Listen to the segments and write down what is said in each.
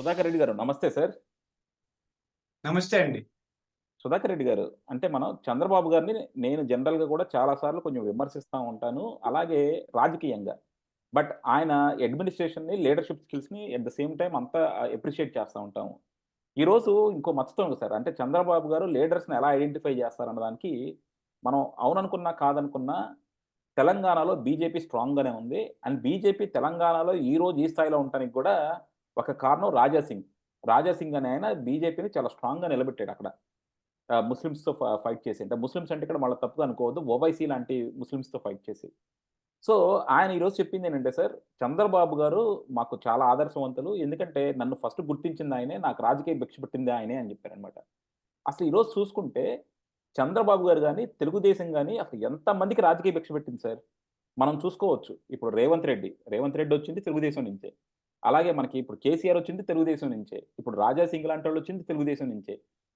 సుధాకర్ రెడ్డి గారు నమస్తే సార్. నమస్తే అండి. సుధాకర్ రెడ్డి గారు అంటే మనం చంద్రబాబు గారిని నేను జనరల్గా కూడా చాలా సార్లు కొంచెం విమర్శిస్తూ ఉంటాను. అలాగే రాజకీయంగా. బట్ ఆయన అడ్మినిస్ట్రేషన్ని లీడర్షిప్ స్కిల్స్ని ఎట్ ద సేమ్ టైం అంతా అప్రిషియేట్ చేస్తూ ఉంటాము ఈరోజు ఇంకో మచ్చతో సార్. అంటే చంద్రబాబు గారు లీడర్స్ని ఎలా ఐడెంటిఫై చేస్తారన్న దానికి మనం అవుననుకున్నా కాదనుకున్నా తెలంగాణలో బీజేపీ స్ట్రాంగ్గానే ఉంది. అండ్ బీజేపీ తెలంగాణలో ఈ రోజు ఈ స్థాయిలో ఉండడానికి కూడా ఒక కారణం రాజా సింగ్. రాజా సింగ్ అనే ఆయన బీజేపీని చాలా స్ట్రాంగ్గా నిలబెట్టాడు అక్కడ. ముస్లిమ్స్తో ఫైట్ చేసి. అంటే ముస్లిమ్స్ అంటే ఇక్కడ మళ్ళీ తప్పుగా అనుకోవద్దు. ఓవైసీ లాంటి ముస్లిమ్స్తో ఫైట్ చేసి. సో ఆయన ఈరోజు చెప్పింది ఏంటంటే సార్ చంద్రబాబు గారు మాకు చాలా ఆదర్శవంతులు. ఎందుకంటే నన్ను ఫస్ట్ గుర్తించింది ఆయనే నాకు రాజకీయ భిక్ష పెట్టింది ఆయనే అని చెప్పారనమాట అసలు ఈరోజు చూసుకుంటే చంద్రబాబు గారు కానీ తెలుగుదేశం కానీ అసలు ఎంతమందికి రాజకీయ భిక్ష పెట్టింది సార్? మనం చూసుకోవచ్చు. ఇప్పుడు రేవంత్ రెడ్డి. రేవంత్ రెడ్డి వచ్చింది తెలుగుదేశం నుంచే. అలాగే మనకి ఇప్పుడు కేసీఆర్ వచ్చింది తెలుగుదేశం నుంచే ఇప్పుడు రాజా సింగ్ లాంటి వాళ్ళు వచ్చింది తెలుగుదేశం నుంచే.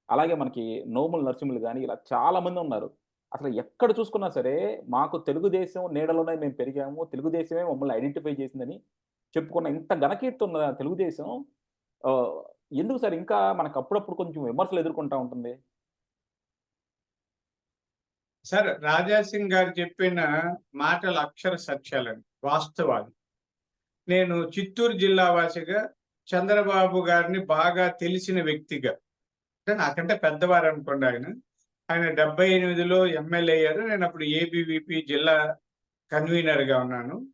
అలాగే మనకి నోముల నరసింహులు కానీ ఇలా చాలా మంది ఉన్నారు. అసలు ఎక్కడ చూసుకున్నా సరే మాకు తెలుగుదేశం నీడలోనే మేము పెరిగాము తెలుగుదేశమే మమ్మల్ని ఐడెంటిఫై చేసిందని చెప్పుకున్న ఇంత ఘనకీర్తి ఉన్న తెలుగుదేశం ఎందుకు సార్ ఇంకా మనకు అప్పుడప్పుడు కొంచెం విమర్శలు ఎదుర్కొంటా ఉంటుంది? సార్ రాజా సింగ్ గారు చెప్పిన మాటలు అక్షర సత్యాలండి వాస్తవాలు. నేను చిత్తూరు జిల్లా వాసిగా చంద్రబాబు గారిని బాగా తెలిసిన వ్యక్తిగా. అంటే నాకంటే పెద్దవారు అనుకోండి ఆయన. ఆయన డెబ్బై ఎనిమిదిలో ఎమ్మెల్యే అయ్యారు. నేను అప్పుడు ఏబివిపి జిల్లా కన్వీనర్గా ఉన్నాను.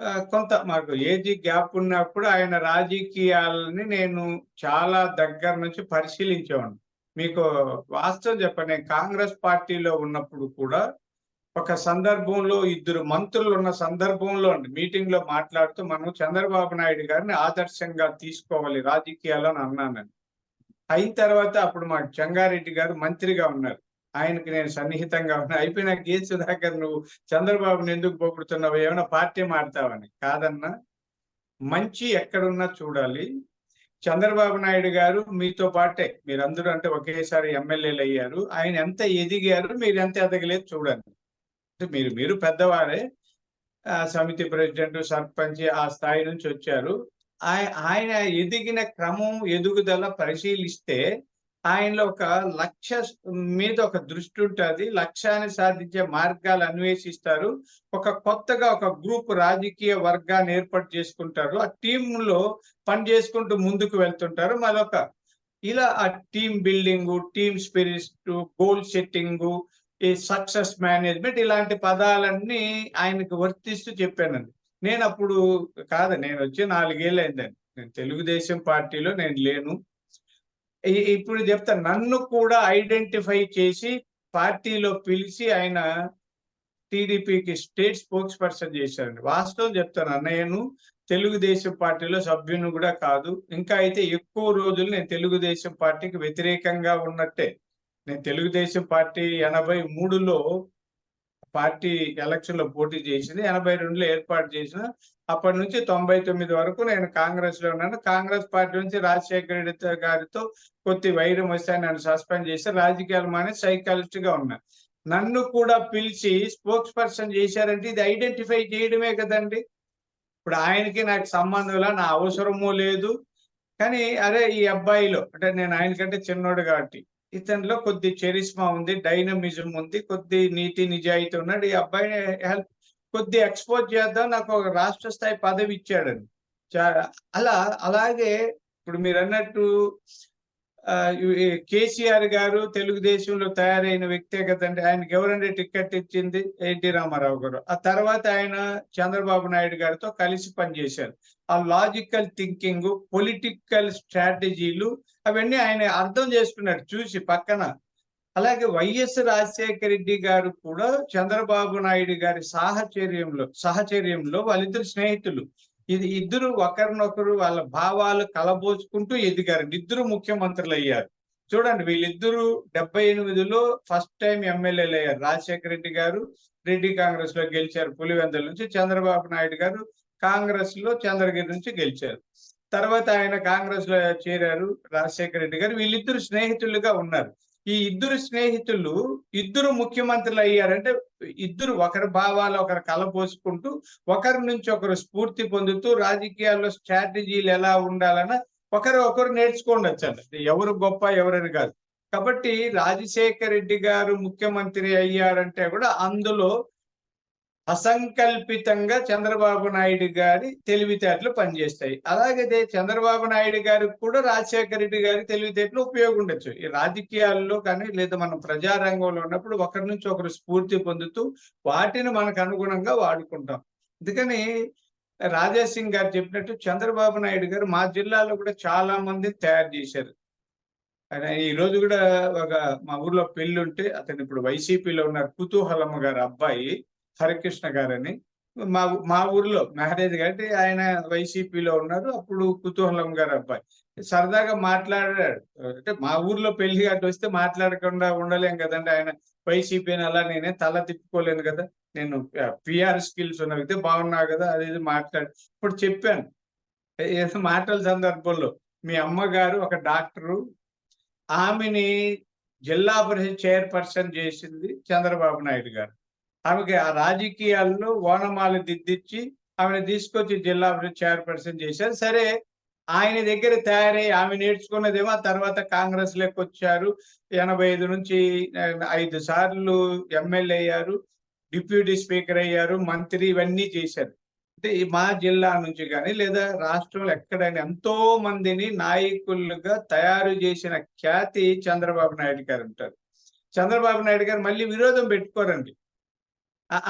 ఆ, కొంత మాకు ఏజీ గ్యాప్ ఉన్నప్పుడు ఆయన రాజకీయాలని నేను చాలా దగ్గర నుంచి పరిశీలించేవాడిని. మీకు వాస్తవం చెప్పండి. నేను కాంగ్రెస్ పార్టీలో ఉన్నప్పుడు కూడా ఒక సందర్భంలో ఇద్దరు మంత్రులు ఉన్న సందర్భంలో మీటింగ్లో మాట్లాడుతూ మనం చంద్రబాబు నాయుడు గారిని ఆదర్శంగా తీసుకోవాలి రాజకీయాలని అని అన్నానని అయిన తర్వాత అప్పుడు మా చెంగారెడ్డి గారు మంత్రిగా ఉన్నారు. ఆయనకి నేను సన్నిహితంగా ఉన్నా. అయిపోయిన ఏ సుధాకర్ నువ్వు చంద్రబాబుని ఎందుకు పోగొడుతున్నావు? ఏమైనా పార్టీ మారుతావని. కాదన్నా మంచి ఎక్కడున్నా చూడాలి. చంద్రబాబు నాయుడు గారు మీతో పాటే మీరందరూ అంటే ఒకేసారి ఎమ్మెల్యేలు అయ్యారు. ఆయన ఎంత ఎదిగారు మీరు ఎంత ఎదగలేదు చూడండి. మీరు మీరు పెద్దవారే సమితి ప్రెసిడెంట్ సర్పంచ్ ఆ స్థాయి నుంచి వచ్చారు. ఆయ- ఆయన ఎదిగిన క్రమం ఎదుగుదల పరిశీలిస్తే ఆయనలో ఒక లక్ష్య మీద ఒక దృష్టి ఉంటుంది. లక్ష్యాన్ని సాధించే మార్గాలు అన్వేషిస్తారు. ఒక కొత్తగా ఒక గ్రూప్ రాజకీయ వర్గాన్ని ఏర్పాటు చేసుకుంటారు. ఆ టీంలో పని చేసుకుంటూ ముందుకు వెళ్తుంటారు. మరొక ఇలా ఆ team building team spirit goal setting ఈ సక్సెస్ మేనేజ్మెంట్ ఇలాంటి పదాలన్నీ ఆయనకు వర్తిస్తూ చెప్పానండి. నేను అప్పుడు కాదు నేను వచ్చి నాలుగేళ్ళు అయిందండి. నేను తెలుగుదేశం పార్టీలో నేను లేను. ఇప్పుడు చెప్తా నన్ను కూడా ఐడెంటిఫై చేసి పార్టీలో పిలిచి ఆయన టీడీపీకి స్టేట్ స్పోక్స్ పర్సన్ చేశారండి. వాస్తవం చెప్తాను అన్నయ్యను తెలుగుదేశం పార్టీలో సభ్యుని కూడా కాదు. ఇంకా అయితే ఎక్కువ రోజులు నేను తెలుగుదేశం పార్టీకి వ్యతిరేకంగా ఉన్నట్టే. నేను తెలుగుదేశం పార్టీ ఎనభై మూడులో పార్టీ ఎలక్షన్లో పోటీ చేసింది ఎనభై రెండులో ఏర్పాటు చేసిన. అప్పటి నుంచి తొంభై తొమ్మిది వరకు నేను కాంగ్రెస్లో ఉన్నాను. కాంగ్రెస్ పార్టీ నుంచి రాజశేఖర రెడ్డి గారితో కొద్ది వైరం వస్తే నన్ను సస్పెండ్ చేసి రాజకీయాలు మానే సైకాలజిస్ట్గా ఉన్నా. నన్ను కూడా పిలిచి స్పోక్స్ పర్సన్ చేశారంటే ఇది ఐడెంటిఫై చేయడమే కదండి. ఇప్పుడు ఆయనకి నాకు సంబంధంలా నా అవసరమూ లేదు. కానీ అరే ఈ అబ్బాయిలో అంటే నేను ఆయనకంటే చిన్నోడు కాబట్టి ఇతనిలో కొద్ది చెరిస్మా ఉంది డైనమిజం ఉంది కొద్ది నీతి నిజాయితీ ఉన్నాడు. ఈ అబ్బాయిని హెల్ప్ కొద్ది ఎక్స్పోజ్ చేద్దాం నాకు ఒక రాష్ట్ర స్థాయి పదవి ఇచ్చాడని. అలా అలాగే ఇప్పుడు మీరు అన్నట్టు కేసీఆర్ గారు తెలుగుదేశంలో తయారైన వ్యక్తే కదండి. ఆయనకి ఎవరండి టికెట్ ఇచ్చింది? ఎన్టీ రామారావు గారు. ఆ తర్వాత ఆయన చంద్రబాబు నాయుడు గారితో కలిసి పనిచేశారు. ఆ లాజికల్ థింకింగ్ పొలిటికల్ స్ట్రాటజీలు అవన్నీ ఆయన అర్థం చేసుకున్నాడు చూసి పక్కన. అలాగే వైఎస్ రాజశేఖర రెడ్డి గారు కూడా చంద్రబాబు నాయుడు గారి సాహచర్యంలో సహచర్యంలో వాళ్ళిద్దరు స్నేహితులు. ఇది ఇద్దరు ఒకరినొకరు వాళ్ళ భావాలు కలబోచుకుంటూ ఎదిగారు. ఇద్దరు ముఖ్యమంత్రులు అయ్యారు. చూడండి వీళ్ళిద్దరూ డెబ్బై ఎనిమిదిలో ఫస్ట్ టైం ఎమ్మెల్యేలు అయ్యారు రాజశేఖర రెడ్డి గారు రెడ్డి కాంగ్రెస్లో గెలిచారు పులివెందుల నుంచి. చంద్రబాబు నాయుడు గారు కాంగ్రెస్లో చంద్రగిరి నుంచి గెలిచారు. తర్వాత ఆయన కాంగ్రెస్లో చేరారు రాజశేఖర రెడ్డి గారు. వీళ్ళిద్దరు స్నేహితులుగా ఉన్నారు. ఈ ఇద్దరు స్నేహితులు ఇద్దరు ముఖ్యమంత్రులు అయ్యారంటే ఇద్దరు ఒకరి భావాలు ఒకరు కలపోసుకుంటూ ఒకరి నుంచి ఒకరు స్ఫూర్తి పొందుతూ రాజకీయాల్లో స్ట్రాటజీలు ఎలా ఉండాలన్న ఒకరు ఒకరు నేర్చుకోండి వచ్చారు ఎవరు గొప్ప ఎవరని కాదు. కాబట్టి రాజశేఖర రెడ్డి గారు ముఖ్యమంత్రి అయ్యారంటే కూడా అందులో అసంకల్పితంగా చంద్రబాబు నాయుడు గారి తెలివితేటలు పనిచేస్తాయి. అలాగే చంద్రబాబు నాయుడు గారికి కూడా రాజశేఖర రెడ్డి గారి తెలివితేటలు ఉపయోగం ఉండొచ్చు. ఈ రాజకీయాల్లో కానీ లేదా మనం ప్రజారంగంలో ఉన్నప్పుడు ఒకరి నుంచి ఒకరు స్ఫూర్తి పొందుతూ వాటిని మనకు అనుగుణంగా వాడుకుంటాం. అందుకని రాజాసింగ్ గారు చెప్పినట్టు చంద్రబాబు నాయుడు గారు మా జిల్లాలో కూడా చాలా మంది తయారు చేశారు. ఆయన ఈ రోజు కూడా ఒక మా ఊర్లో పెళ్ళి ఉంటే అతను ఇప్పుడు వైసీపీలో ఉన్నారు కుతూహలమ్మ గారు అబ్బాయి. హరికృష్ణ గారని. మా మా ఊర్లో మ్యారేజ్ కాబట్టి ఆయన వైసీపీలో ఉన్నారు. అప్పుడు కుతూహలం గారు అబ్బాయి. సరదాగా మాట్లాడాడు. అంటే మా ఊర్లో పెళ్ళి గట్టి వస్తే మాట్లాడకుండా ఉండలేం కదండి ఆయన. వైసీపీ అలా నేనే తల తిప్పుకోలేను కదా. నేను పిఆర్ స్కిల్స్ ఉన్న వ్యక్తి బాగున్నావు కదా అది ఇది మాట్లాడు. ఇప్పుడు చెప్పాను. ఏదో మాటల సందర్భంలో మీ అమ్మగారు ఒక డాక్టరు ఆమెని జిల్లా పరిషత్ చైర్పర్సన్ చేసింది చంద్రబాబు నాయుడు గారు. ఆమెకి ఆ రాజకీయాల్లో ఓనమాలు దిద్దిచ్చి ఆమెను తీసుకొచ్చి జిల్లా చైర్పర్సన్ చేశారు. సరే ఆయన దగ్గర తయారై ఆమె నేర్చుకున్నదేమో తర్వాత కాంగ్రెస్లోకి వచ్చారు. ఎనభై ఐదు నుంచి ఐదు సార్లు ఎమ్మెల్యే అయ్యారు డిప్యూటీ స్పీకర్ అయ్యారు మంత్రి ఇవన్నీ చేశారు. అంటే మా జిల్లా నుంచి కానీ లేదా రాష్ట్రంలో ఎక్కడైనా ఎంతో మందిని నాయకులుగా తయారు చేసిన ఖ్యాతి చంద్రబాబు నాయుడు గారు ఉంటారు. చంద్రబాబు నాయుడు గారు మళ్ళీ విరోధం పెట్టుకోరండి.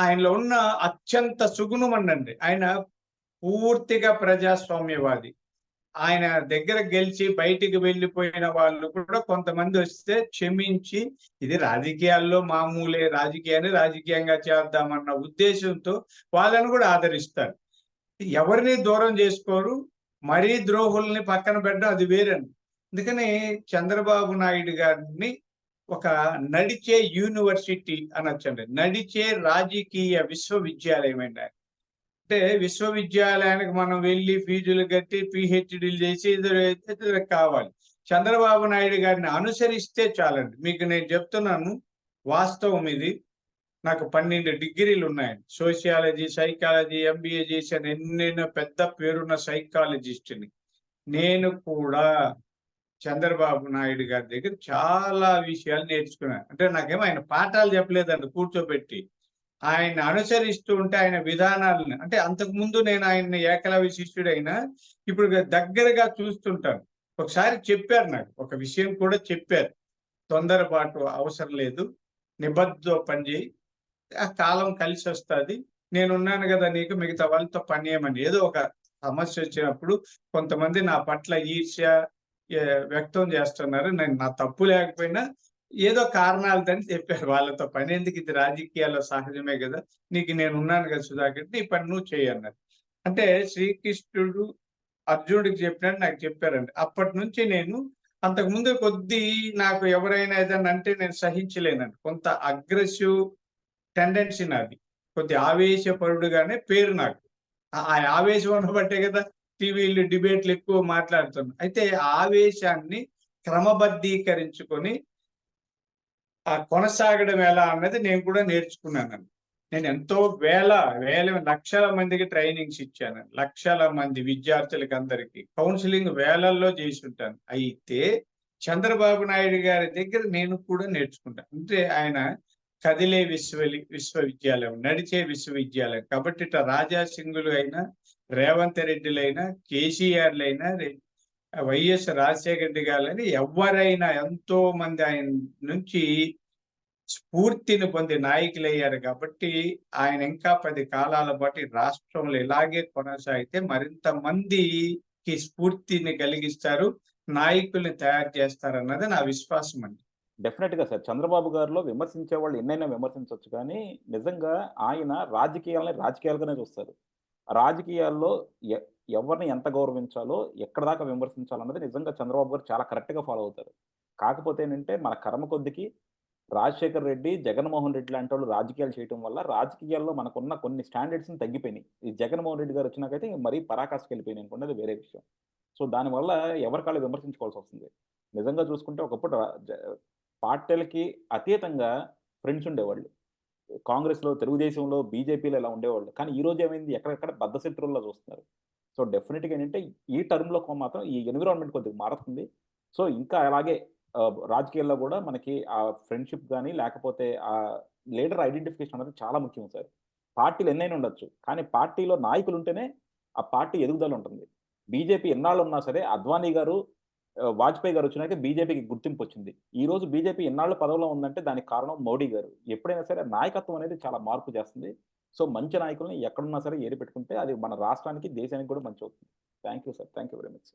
ఆయనలో ఉన్న అత్యంత సుగుణమనండి ఆయన పూర్తిగా ప్రజాస్వామ్యవాది. ఆయన దగ్గర గెలిచి బయటికి వెళ్ళిపోయిన వాళ్ళు కూడా కొంతమంది వస్తే క్షమించి ఇది రాజకీయాల్లో మామూలే రాజకీయాన్ని రాజకీయంగా చేద్దామన్న ఉద్దేశంతో వాళ్ళని కూడా ఆదరిస్తారు. ఎవరిని దూరం చేసుకోరు మరీ ద్రోహుల్ని పక్కన పెట్టడం అది వేరండి. అందుకని చంద్రబాబు నాయుడు గారిని ఒక నడిచే యూనివర్సిటీ అనొచ్చండి నడిచే రాజకీయ విశ్వవిద్యాలయం అండి అంటే విశ్వవిద్యాలయానికి మనం వెళ్ళి ఫీజులు కట్టి పిహెచ్డీలు చేసి ఇది కావాలి. చంద్రబాబు నాయుడు గారిని అనుసరిస్తే చాలండి. మీకు నేను చెప్తున్నాను వాస్తవం ఇది. నాకు పన్నెండు డిగ్రీలు ఉన్నాయండి. సోషియాలజీ సైకాలజీ ఎంబీఏ చేసిన ఎన్నెన్నో పెద్ద పేరున్న సైకాలజిస్ట్ని. నేను కూడా చంద్రబాబు నాయుడు గారి దగ్గర చాలా విషయాలు నేర్చుకున్నాను. అంటే నాకేమో ఆయన పాఠాలు చెప్పలేదండి కూర్చోబెట్టి. ఆయన అనుసరిస్తూ ఉంటే ఆయన విధానాలను అంటే అంతకు ముందు నేను ఆయన ఏకలవ్య శిష్యుడైనా ఇప్పుడు దగ్గరగా చూస్తుంటాను. ఒకసారి చెప్పారు నాకు ఒక విషయం కూడా చెప్పారు. తొందరపాటు అవసరం లేదు నిబద్ధ పనిచేయి ఆ కాలం కలిసి వస్తుంది. నేనున్నాను కదా నీకు మిగతా వాళ్ళతో పని చేయమని. ఏదో ఒక సమస్య వచ్చినప్పుడు కొంతమంది నా పట్ల ఈర్ష్య వ్యక్తం చేస్తున్నారు. నేను నా తప్పు లేకపోయినా ఏదో కారణాలతోని చెప్పారు వాళ్ళతో పని. ఎందుకు ఇది రాజకీయాల్లో సహజమే కదా. నీకు నేను ఉన్నాను కదా సుధాకర్ నీ పని నువ్వు చేయన్నారు అంటే శ్రీకృష్ణుడు అర్జునుడికి చెప్పినట్టు నాకు చెప్పారండి. అప్పటి నుంచి నేను అంతకుముందు కొద్ది నాకు ఎవరైనా ఏదన్నా అంటే నేను సహించలేనండి. కొంత అగ్రెసివ్ టెండెన్సీ నాది. కొద్ది ఆవేశపరుడుగానే పేరు నాకు. ఆ ఆవేశం ఉండబట్టే కదా టీవీలు డిబేట్లు ఎక్కువ మాట్లాడుతున్నాం. అయితే ఆవేశాన్ని క్రమబద్ధీకరించుకొని ఆ కొనసాగడం ఎలా అన్నది నేను కూడా నేర్చుకున్నాను. నేను ఎంతో వేల వేల లక్షల మందికి ట్రైనింగ్స్ ఇచ్చాను. లక్షల మంది విద్యార్థులకి అందరికి. కౌన్సిలింగ్ వేలల్లో చేసి ఉంటాను. అయితే చంద్రబాబు నాయుడు గారి దగ్గర నేను కూడా నేర్చుకుంటాను. అంటే ఆయన కదిలే విశ్వ విశ్వవిద్యాలయం నడిచే విశ్వవిద్యాలయం. కాబట్టి ఇట్లా రాజా సింగులు అయినా రేవంత్ రెడ్డిలైనా కేసీఆర్లైనా వైఎస్ రాజశేఖర రెడ్డి గారిని ఎవరైనా ఎంతో మంది ఆయన నుంచి స్ఫూర్తిని పొంది నాయకులు అయ్యారు కాబట్టి ఆయన ఇంకా పది కాలాల పాటు రాష్ట్రంలో ఇలాగే కొనసాగితే మరింత మందికి స్ఫూర్తిని కలిగిస్తారు నాయకుల్ని తయారు చేస్తారన్నది నా విశ్వాసం అండి. డెఫినెట్గా సార్. చంద్రబాబు గారిలో విమర్శించే వాళ్ళు ఎన్నైనా విమర్శించవచ్చు కానీ నిజంగా ఆయన రాజకీయాలని రాజకీయాలుగానే చూస్తారు. రాజకీయాల్లో ఎవరిని ఎంత గౌరవించాలో ఎక్కడ దాకా విమర్శించాలన్నది నిజంగా చంద్రబాబు గారు చాలా కరెక్ట్గా ఫాలో అవుతారు. కాకపోతే ఏంటంటే మన కర్మ కొద్దికి రాజశేఖర్ రెడ్డి జగన్మోహన్ రెడ్డి లాంటి వాళ్ళు రాజకీయాలు చేయడం వల్ల రాజకీయాల్లో మనకున్న కొన్ని స్టాండర్డ్స్ని తగ్గిపోయినాయి. ఈ జగన్మోహన్ రెడ్డి గారు వచ్చినాకైతే మరీ పరాకాష్కి వెళ్ళిపోయినాయి అనుకున్నది వేరే విషయం. సో దానివల్ల ఎవరికాళ్ళు విమర్శించుకోవాల్సి వస్తుంది? నిజంగా చూసుకుంటే ఒకప్పుడు పార్టీలకి అతీతంగా ఫ్రెండ్స్ ఉండేవాళ్ళు. కాంగ్రెస్లో తెలుగుదేశంలో బీజేపీలో ఇలా ఉండేవాళ్ళు కానీ ఈ రోజు ఏమైంది ఎక్కడెక్కడ బద్ద శత్రువుల్లో చూస్తున్నారు సో డెఫినెట్‌గా ఏంటంటే ఈ టర్మ్‌లో మాత్రం ఈ ఎన్విరాన్మెంట్ కొద్దిగా మారుతుంది. సో ఇంకా అలాగే రాజకీయాల్లో కూడా మనకి ఆ ఫ్రెండ్‌షిప్ కానీ లేకపోతే ఆ లీడర్ ఐడెంటిఫికేషన్ అనేది చాలా ముఖ్యం సార్. పార్టీలు ఎన్నైనా ఉండొచ్చు. కానీ పార్టీలో నాయకులు ఉంటేనే ఆ పార్టీ ఎదుగుదల ఉంటుంది. బీజేపీ ఎన్నాళ్ళు ఉన్నా సరే అద్వానీ గారు, వాజ్పేయి గారు వచ్చినాక బీజేపీకి గుర్తింపు వచ్చింది. ఈ రోజు బీజేపీ ఎన్నాళ్ళు పదవిలో ఉందంటే దానికి కారణం మోడీ గారు. ఎప్పుడైనా సరే నాయకత్వం అనేది చాలా మార్పు చేస్తుంది. సో మంచి నాయకుల్ని ఎక్కడున్నా సరే ఏరి పెట్టుకుంటే అది మన రాష్ట్రానికి, దేశానికి కూడా మంచి అవుతుంది thank you sir. Thank you very much.